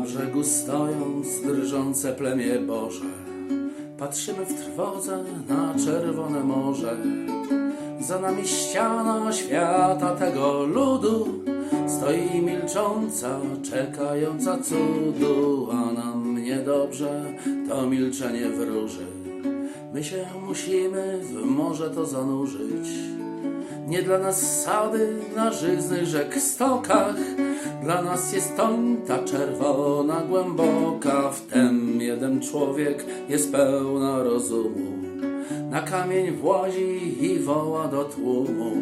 brzegu stojąc drżące plemię Boże, patrzymy w trwodze na czerwone morze. Za nami ściana świata tego ludu stoi milcząca, czekająca cudu, a nam niedobrze to milczenie wróży. My się musimy w morze to zanurzyć. Nie dla nas sady na żyznych rzek stokach, dla nas jest toń ta czerwona głęboka. Wtem jeden człowiek jest pełna rozumu. Na kamień włazi i woła do tłumu.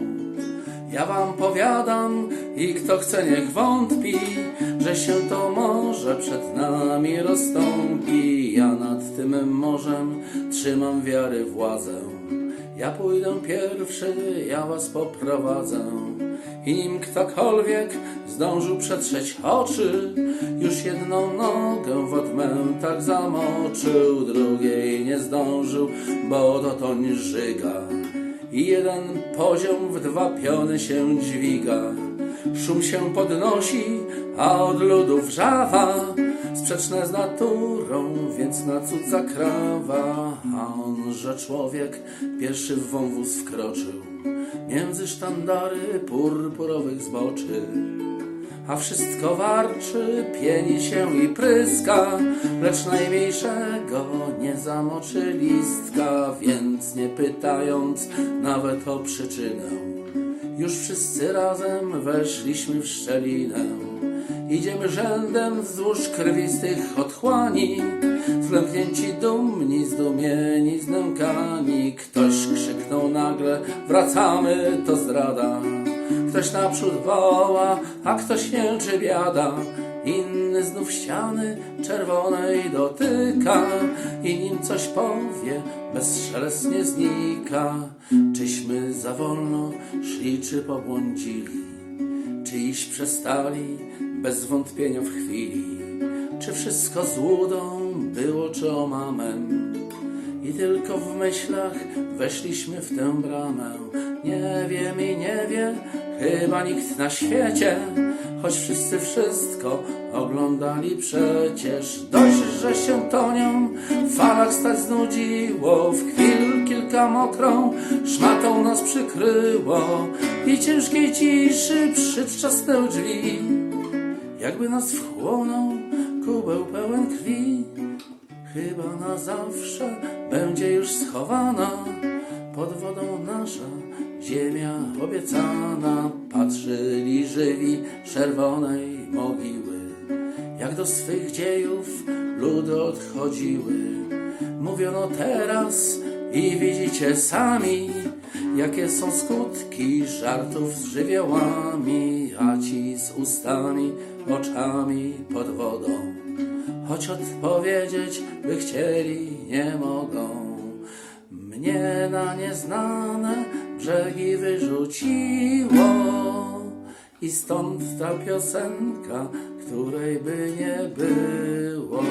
Ja wam powiadam i kto chce niech wątpi, że się to morze przed nami rozstąpi. Ja nad tym morzem trzymam wiary władzę. Ja pójdę pierwszy, ja was poprowadzę. I nim ktokolwiek zdążył przetrzeć oczy, już jedną nogę w odmętach zamoczył, drugiej nie zdążył, bo dotąd żyga. I jeden poziom w dwa piony się dźwiga. Szum się podnosi, a od ludu wrzawa, sprzeczne z naturą, więc na cud zakrawa. A on, że człowiek pierwszy w wąwóz wkroczył, między sztandary purpurowych zboczy. A wszystko warczy, pieni się i pryska, lecz najmniejszego nie zamoczy listka, więc nie pytając nawet o przyczynę, już wszyscy razem weszliśmy w szczelinę. Idziemy rzędem wzdłuż krwistych otchłani, zlęknięci dumni, zdumieni, znękani. Ktoś krzyknął nagle, wracamy, to zdrada. Ktoś naprzód woła, a ktoś jęczy biada. Inny znów ściany czerwonej dotyka i nim coś powie, bezszelestnie znika. Czyśmy za wolno szli, czy pobłądzili? Czy iść przestali bez wątpienia w chwili? Czy wszystko złudą było, czy omamem? I tylko w myślach weszliśmy w tę bramę. Nie wiem i nie wie chyba nikt na świecie, choć wszyscy wszystko oglądali przecież. Dość, że się tonią, w falach stać znudziło, w chwil kilka mokrą szmatą nas przykryło i ciężkiej ciszy przytrzasnęły drzwi. Jakby nas wchłonął kubeł pełen krwi. Chyba na zawsze będzie już schowana pod wodą nasza ziemia obiecana. Patrzyli żywi czerwonej mogiły, jak do swych dziejów ludy odchodziły. Mówiono teraz i widzicie sami, jakie są skutki żartów z żywiołami, a ci z ustami, oczami pod wodą choć odpowiedzieć by chcieli nie mogą. Mnie na nieznane brzegi wyrzuciło i stąd ta piosenka, której by nie było.